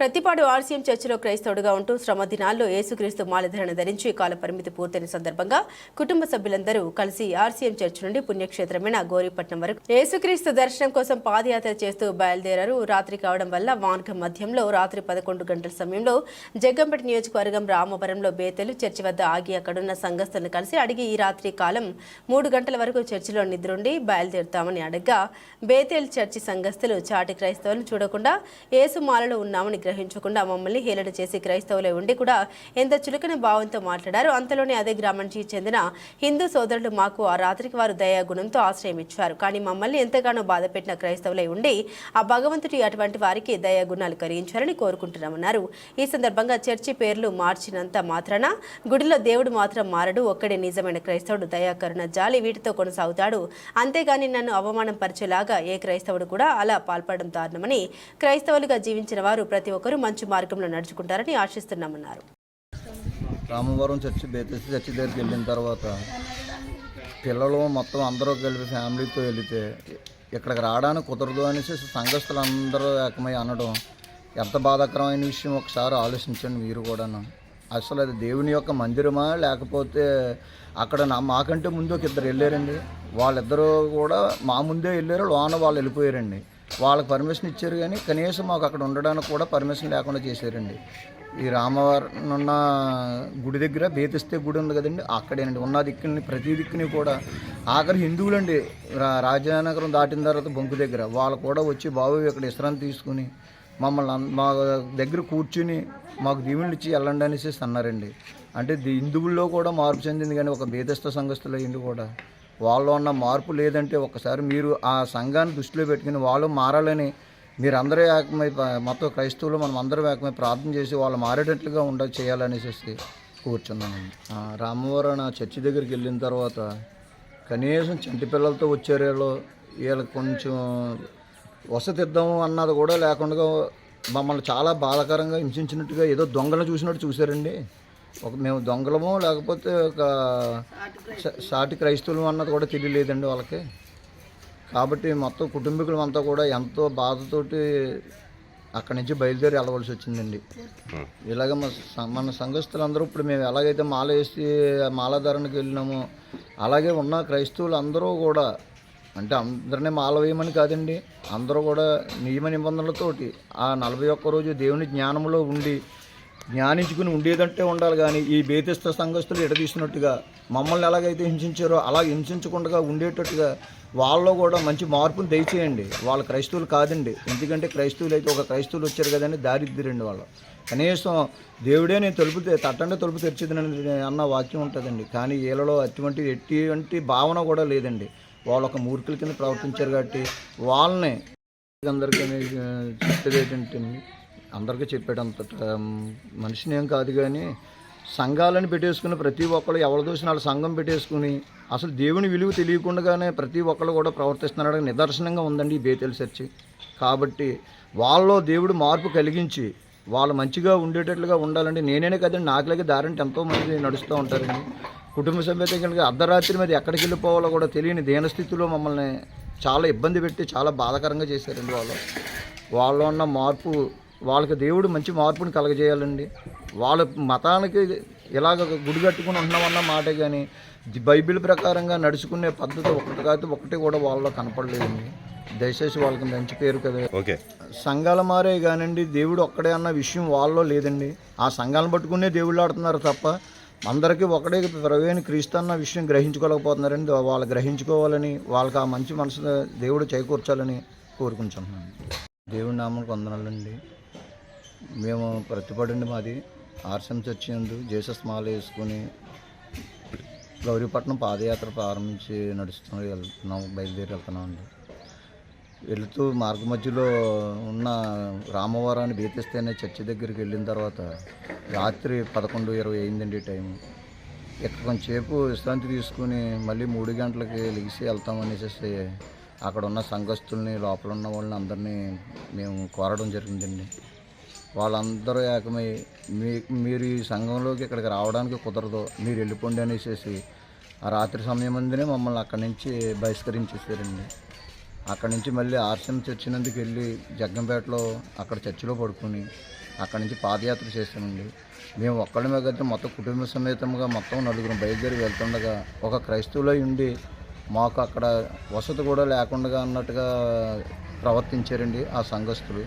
Prathipadu RCM చర్చిలో క్రైస్తవుడుగా ఉంటూ శ్రమ దినాల్లో యేసుక్రీస్తు మాలధరణ ధరించి కాల పరిమితి పూర్తయిన సందర్భంగా కుటుంబ సభ్యులందరూ కలిసి ఆర్సీఎం చర్చి నుండి పుణ్యక్షేత్రమైన గోరీపట్నం వరకు యేసుక్రీస్తు దర్శనం కోసం పాదయాత్ర చేస్తూ బయలుదేరారు. రాత్రి కావడం వల్ల మార్గం మధ్యంలో రాత్రి పదకొండు గంటల సమయంలో జగ్గంపేట నియోజకవర్గం రామవరంలో బేతలు చర్చి వద్ద ఆగి అక్కడున్న సంఘస్థులను కలిసి అడిగి ఈ రాత్రి కాలం మూడు గంటల వరకు చర్చిలో నిద్రుండి బయలుదేరుతామని అడగ్గా బేతేల్ చర్చి సంఘస్థులు చాటి క్రైస్తవులను చూడకుండా ఏసుమాలలో మాలలో ఉన్నామని గ్రహించకుండా మమ్మల్ని హేళన చేసి క్రైస్తవులే ఉండి కూడా ఎంత చులకన భావంతో మాట్లాడారు అంతలోనే అదే గ్రామానికి చెందిన హిందూ సోదరులు మాకు ఆ రాత్రికి వారు దయాగుణంతో ఆశ్రయం ఇచ్చారు. కానీ మమ్మల్ని ఎంతగానో బాధపెట్టిన క్రైస్తవులై ఉండి ఆ భగవంతుడి అటువంటి వారికి దయాగుణాలు కలిగించాలని కోరుకుంటున్నామన్నారు. ఈ సందర్భంగా చర్చి పేర్లు మార్చినంత మాత్రాన గుడిలో దేవుడు మాత్రం మారడు ఒక్కడే నిజమైన క్రైస్తవుడు దయాకరుణ జాలి వీటితో కొనసాగుతాడు. అంతేగాని నన్ను అవమానం పరిచేలాగా ఏ క్రైస్తవుడు కూడా అలా పాల్పడడం దారుణమని క్రైస్తవులుగా జీవించిన వారు ప్రతి ఒకరు మంచి మార్గంలో నడుచుకుంటారని ఆశిస్తున్నామన్నారు. రామవరం చర్చి బేతసి చర్చి దగ్గరికి వెళ్ళిన తర్వాత పిల్లలు మొత్తం అందరూ కలిపి ఫ్యామిలీతో వెళితే ఇక్కడికి రావడానికి కుదరదు అనేసి సంఘస్థులు అందరూ ఏకమై అనడం ఎంత బాధాకరమైన విషయం ఒకసారి ఆలోచించండి మీరు కూడాను. అసలు అది దేవుని యొక్క మందిరమా లేకపోతే అక్కడ నా మాకంటే ముందు ఒక ఇద్దరు వెళ్ళారండి. వాళ్ళిద్దరూ కూడా మా ముందే వెళ్ళారు లోన వాళ్ళు వెళ్ళిపోయారండి. వాళ్ళకి పర్మిషన్ ఇచ్చారు కానీ కనీసం మాకు అక్కడ ఉండడానికి కూడా పర్మిషన్ లేకుండా చేశారండి. ఈ రామవారం ఉన్న గుడి దగ్గర బేతిస్తే గుడి ఉంది కదండి అక్కడేనండి. ఉన్న దిక్కుని ప్రతి దిక్కుని కూడా ఆఖరి హిందువులండి. రా రాజానగరం దాటిన తర్వాత బొంకు దగ్గర వాళ్ళు కూడా వచ్చి బాబు ఇక్కడ విశ్రాంతి తీసుకుని మమ్మల్ని మా దగ్గర కూర్చుని మాకు దీవెనలు ఇచ్చి వెళ్ళండి అనేసి అన్నారండి. అంటే హిందువుల్లో కూడా మార్పు చెందింది కానీ ఒక బేదస్థ సంఘస్థులు అయ్యింది కూడా. వాళ్ళు ఉన్న మార్పు లేదంటే ఒకసారి మీరు ఆ సంఘాన్ని దృష్టిలో పెట్టుకుని వాళ్ళు మారాలని మీరందరూ ఏకమై మొత్తం క్రైస్తవులు మనం అందరూ ఏకమై ప్రార్థన చేసి వాళ్ళు మారేటట్లుగా ఉండ చేయాలనేసి కూర్చున్నానండి. రామవారు నా చర్చి దగ్గరికి వెళ్ళిన తర్వాత కనీసం చంటి పిల్లలతో వచ్చారు వీళ్ళు. వీళ్ళకి కొంచెం వసతి ఇద్దాము అన్నది కూడా లేకుండా మమ్మల్ని చాలా బాధాకరంగా హింసించినట్టుగా ఏదో దొంగలను చూసినట్టు చూశారండి. ఒక మేము దొంగలమో లేకపోతే ఒక సాటి క్రైస్తవులం అన్నది కూడా తెలియలేదండి వాళ్ళకి. కాబట్టి మొత్తం కుటుంబీకులం అంతా కూడా ఎంతో బాధతోటి అక్కడి నుంచి బయలుదేరి వెళ్ళవలసి వచ్చిందండి. ఇలాగ మా మన సంఘస్థులందరూ ఇప్పుడు మేము ఎలాగైతే మాల వేసి మాలాధారణకి వెళ్ళినామో అలాగే ఉన్న క్రైస్తవులు అందరూ కూడా అంటే అందరినీ మాల వేయమని కాదండి అందరూ కూడా నియమ నిబంధనలతోటి ఆ నలభై ఒక్క రోజు దేవుని జ్ఞానంలో ఉండి జ్ఞానించుకుని ఉండేదంటే ఉండాలి కానీ ఈ బేతిస్త సంఘస్థులు ఎడదీసినట్టుగా మమ్మల్ని ఎలాగైతే హింసించారో అలా హింసించకుండా ఉండేటట్టుగా వాళ్ళలో కూడా మంచి మార్పును దయచేయండి. వాళ్ళ క్రైస్తవులు కాదండి. ఎందుకంటే క్రైస్తవులు అయితే ఒక క్రైస్తవులు వచ్చారు కదండి దారిద్దిరండి వాళ్ళు. కనీసం దేవుడే నేను తలుపు తట్టండి తలుపు తెరిచిదని అన్న వాక్యం ఉంటుందండి. కానీ వీళ్ళలో అటువంటి ఎటువంటి భావన కూడా లేదండి. వాళ్ళు ఒక మూర్ఖుల కింద ప్రవర్తించారు కాబట్టి వాళ్ళని అందరికీ చెప్పేది ఏంటంటే అందరికీ చెప్పేటంత మనిషిని ఏం కాదు కానీ సంఘాలను పెట్టేసుకుని ప్రతి ఒక్కరు ఎవరు దోసిన వాళ్ళ సంఘం పెట్టేసుకుని అసలు దేవుని విలువ తెలియకుండానే ప్రతి ఒక్కరు కూడా ప్రవర్తిస్తున్నాడు నిదర్శనంగా ఉందండి ఈ బేతెల చర్చి. కాబట్టి వాళ్ళలో దేవుడు మార్పు కలిగించి వాళ్ళు మంచిగా ఉండేటట్లుగా ఉండాలండి నేనే కదండి నాకులాగే దారంటే ఎంతోమంది నడుస్తూ ఉంటారండి. కుటుంబ సభ్యత కనుక అర్ధరాత్రి మీద ఎక్కడికి వెళ్ళిపోవాలో కూడా తెలియని దీనస్థితిలో మమ్మల్ని చాలా ఇబ్బంది పెట్టి చాలా బాధాకరంగా చేశారండి వాళ్ళు. వాళ్ళలో ఉన్న మార్పు వాళ్ళకి దేవుడు మంచి మార్పుని కలగజేయాలండి. వాళ్ళ మతానికి ఇలాగ గుడి కట్టుకుని ఉంటున్నామన్న మాటే కానీ బైబిల్ ప్రకారంగా నడుచుకునే పద్ధతి ఒకటి కాదు ఒకటి కూడా వాళ్ళలో కనపడలేదండి. దయచేసి వాళ్ళకి మంచి పేరు కదా. ఓకే. సంఘాల మారే కానండి దేవుడు ఒక్కడే అన్న విషయం వాళ్ళలో లేదండి. ఆ సంఘాలను పట్టుకునే దేవుళ్ళు ఆడుతున్నారు తప్ప అందరికీ ఒకటే ప్రవేణ క్రీస్తు అన్న విషయం గ్రహించుకోలేకపోతున్నారండి. వాళ్ళు గ్రహించుకోవాలని వాళ్ళకి ఆ మంచి మనసు దేవుడు చేకూర్చాలని కోరుకుంటున్నాను. దేవుడి నామకు వందనాలండి. మేము ప్రతిపడండి మాది ఆర్సం చర్చి యందు జేసస్ మాల వేసుకుని గౌరీపట్నం పాదయాత్ర ప్రారంభించి నడుస్తున్నాం వెళ్తున్నాం బయలుదేరి వెళ్తున్నాం అండి. వెళుతూ మార్గ మధ్యలో ఉన్న రామవారాన్ని బీతిస్తేనే చర్చి దగ్గరికి వెళ్ళిన తర్వాత రాత్రి పదకొండు ఇరవై అయిందండి టైం ఇక్కడ కొంచెంసేపు విశ్రాంతి తీసుకుని మళ్ళీ మూడు గంటలకి లెగిసి వెళ్తామనేసి అక్కడ ఉన్న సంఘస్తుల్ని లోపల ఉన్న వాళ్ళని అందరినీ మేము కోరడం జరిగిందండి. వాళ్ళందరూ ఏకమై మీ మీరు ఈ సంఘంలోకి ఇక్కడికి రావడానికి కుదరదు మీరు వెళ్ళిపోండి అనేసి ఆ రాత్రి సమయం ముందునే మమ్మల్ని అక్కడి నుంచి బహిష్కరించేసారండి అక్కడి నుంచి మళ్ళీ ఆర్సీఎం చర్చినందుకు వెళ్ళి జగ్గంపేటలో అక్కడ చర్చిలో పడుకుని అక్కడి నుంచి పాదయాత్ర చేసామండి మేము ఒక్కడమే కదా మొత్తం కుటుంబ సమేతంగా మొత్తం నలుగురు బయలుదేరి వెళ్తుండగా ఒక క్రైస్తవులో ఉండి మాకు అక్కడ వసతి కూడా లేకుండా అన్నట్టుగా ప్రవర్తించారండి ఆ సంఘస్థులు.